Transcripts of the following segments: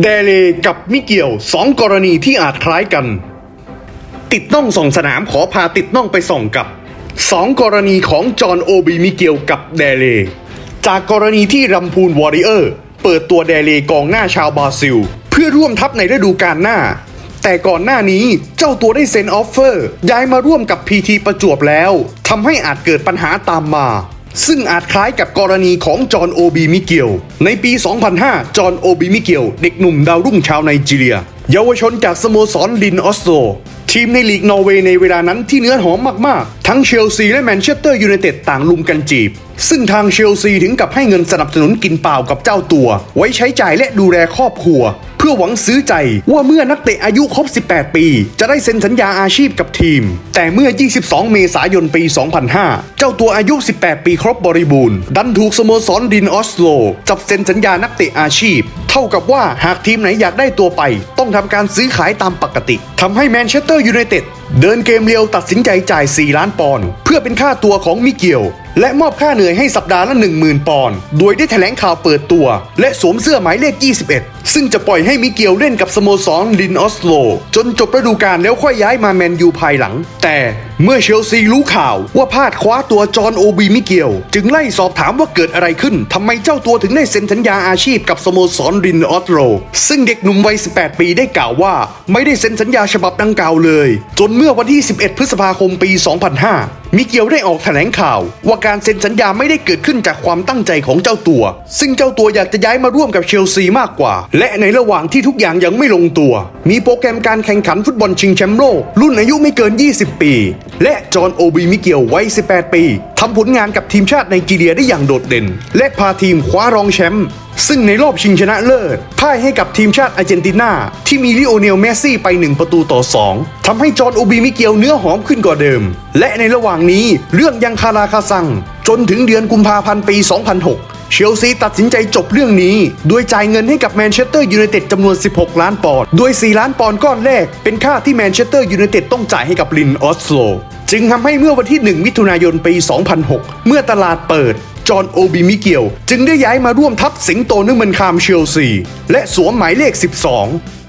เดเลกับมิเกียวสองกรณีที่อาจคล้ายกัน ติดน่องส่องสนามขอพาติดน่องไปส่องกับสองกรณีของจอห์นโอบีมิเกียวกับเดเลจากกรณีที่รัมพูนวอริเออร์ เปิดตัวเดเลกองหน้าชาวบราซิล เพื่อร่วมทัพในฤดูกาลหน้า แต่ก่อนหน้านี้เจ้าตัวได้เซ็นออฟเฟอร์ ย้ายมาร่วมกับพีทีประจวบแล้วทำให้อาจเกิดปัญหาตามมา ซึ่งอาจคล้ายกับกรณีของจอห์นโอบีมิเกียวในปี 2005 จอห์นโอบีมิเกียวเด็กหนุ่มดาวรุ่งชาวไนจีเรีย เยาวชนจากสโมสรลินออสโซทีมในลีกนอร์เวย์ในเวลานั้นที่เนื้อหอมมาก ๆ ทั้งเชลซีและแมนเชสเตอร์ยูไนเต็ดต่างลุมกันจีบ ซึ่งทางเชลซีถึงกับให้เงินสนับสนุนกินเปล่ากับเจ้าตัว ไว้ใช้จ่ายและดูแลครอบครัว พื่อหวังซื้อใจว่าเมื่อนักเตะอายุครบ 18 ปี จะได้เซ็นสัญญาอาชีพกับทีม แต่เมื่อ 22 เมษายนปี 2005 เจ้าตัวอายุ 18 ปีครบบริบูรณ์ ดันถูกสโมสรดินออสโลจับเซ็นสัญญานักเตะอาชีพ เท่ากับว่าหากทีมไหนอยากได้ตัวไป ต้องทำการซื้อขายตามปกติทำให้แมนเชสเตอร์ยูไนเต็ด เดินเกมเรียวตัดสินใจจ่าย 4 ล้านปอนด์เพื่อเป็นค่าตัวของมิเกียวและมอบค่าเหนื่อยให้สัปดาห์ละ 10,000 ปอนด์ โดยได้แถลงข่าวเปิดตัว และสวมเสื้อหมายเลข 21 ซึ่งจะปล่อยให้มิเกียวเล่นกับสโมสรลินออสโล จนจบฤดูกาลแล้วค่อยย้ายมาแมนยูภายหลัง แต่เมื่อเชลซีรู้ข่าวว่าพลาดคว้าตัวจอห์นโอบีมิเกียวจึงไล่สอบถามว่าเกิดอะไรขึ้นทำไมเจ้าตัวถึงได้เซ็นสัญญาอาชีพกับสโมสรลินออสโล ซึ่งเด็กหนุ่มวัย 18 ปีได้กล่าวว่า ไม่ได้เซ็นสัญญาฉบับดังกล่าวเลย จนเมื่อวันที่ 11 พฤษภาคมปี 2005 มิเกียวได้ออกแถลงข่าว ว่าการเซ็นสัญญาไม่ได้เกิดขึ้นจากความตั้งใจของเจ้าตัว ซึ่งเจ้าตัวอยากจะย้ายมาร่วมกับเชลซีมากกว่า และในระหว่างที่ทุกอย่างยังไม่ลงตัว มีโปรแกรมการแข่งขันฟุตบอลชิงแชมป์โลก รุ่นอายุไม่เกิน 20 ปี และจอห์นโอบีมิเกียววัย 18 ปีทำผลงานกับทีมชาติไนจีเรียได้อย่างโดดเด่น และพาทีมคว้ารองแชมป์ซึ่งในรอบชิงชนะเลิศพ่ายให้กับทีมชาติอาร์เจนตินาที่มีลิโอเนลเมสซี่ไป 1 ประตูต่อ 2ทำให้จอห์นโอบีมิเกียวเนื้อหอมขึ้นกว่าเดิม และในระหว่างนี้เรื่องยังคาราคาซัง จนถึงเดือนกุมภาพันธ์ปี 2006 เชลซีตัดสินใจจบเรื่องนี้ โดยจ่ายเงินให้กับแมนเชสเตอร์ยูไนเต็ดจำนวน 16 ล้านปอนด์ โดย 4 ล้านปอนด์ก้อนแรก เป็นค่าที่แมนเชสเตอร์ยูไนเต็ดต้องจ่ายให้กับลินออสโล จึงทำให้เมื่อวันที่ 1 มิถุนายนปี 2006 เมื่อตลาดเปิด จอห์นโอบิมิเกียว จึงได้ย้ายมาร่วมทัพสิงโตนึกมันคามเชลซี และสวมหมายเลข 12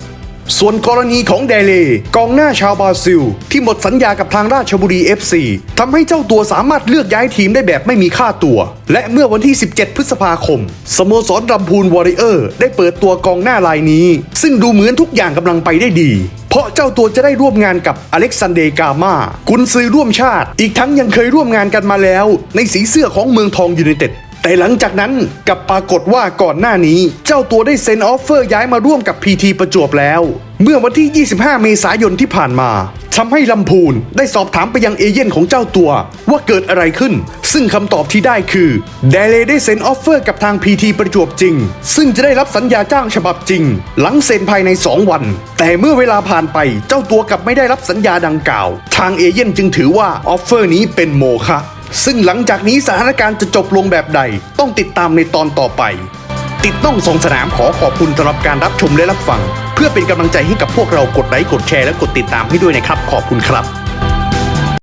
ส่วนกรณีของเดเลกองหน้าชาวบราซิล ที่หมดสัญญากับทางราชบุรี FC ทำให้เจ้าตัวสามารถเลือกย้ายทีมได้แบบไม่มีค่าตัว และเมื่อวันที่ 17 พฤษภาคม สโมสรรัมพูนวอริเออร์ได้เปิดตัวกองหน้ารายนี้ ซึ่งดูเหมือนทุกอย่างกำลังไปได้ดีเพราะเจ้าตัวจะได้ร่วมงานกับอเล็กซานเดร์กามากุนซือร่วมชาติ อีกทั้งยังเคยร่วมงานกันมาแล้ว ในสีเสื้อของเมืองทองยูไนเต็ด แต่หลังจากนั้นกับปรากฏว่าก่อนหน้านี้ เจ้าตัวได้เซ็นออฟเฟอร์ย้ายมาร่วมกับพีทีประจวบแล้ว เมื่อวันที่ 25 เมษายนที่ผ่านมาทำให้ลำพูนได้สอบถามไปยังเอเย่นของเจ้าตัว ว่าเกิดอะไรขึ้น ซึ่งคำตอบที่ได้คือเดเลได้เซ็นออฟเฟอร์กับทางพีทีประจวบจริง ซึ่งจะได้รับสัญญาจ้างฉบับจริง หลังเซ็นภายใน 2 วัน แต่เมื่อเวลาผ่านไปเจ้าตัวกลับไม่ได้รับสัญญาดังกล่าว ทางเอเย่นจึงถือว่าออฟเฟอร์นี้เป็นโมฆะ ซึ่งหลังจากนี้สถานการณ์จะจบลงแบบใด ต้องติดตามในตอนต่อไป ติดต้องสงสนามขอขอบคุณสำหรับการรับชมและรับฟัง เพื่อเป็นกำลังใจให้กับพวกเรากดไลค์กดแชร์และกดติดตามให้ด้วยนะครับ ขอบคุณครับ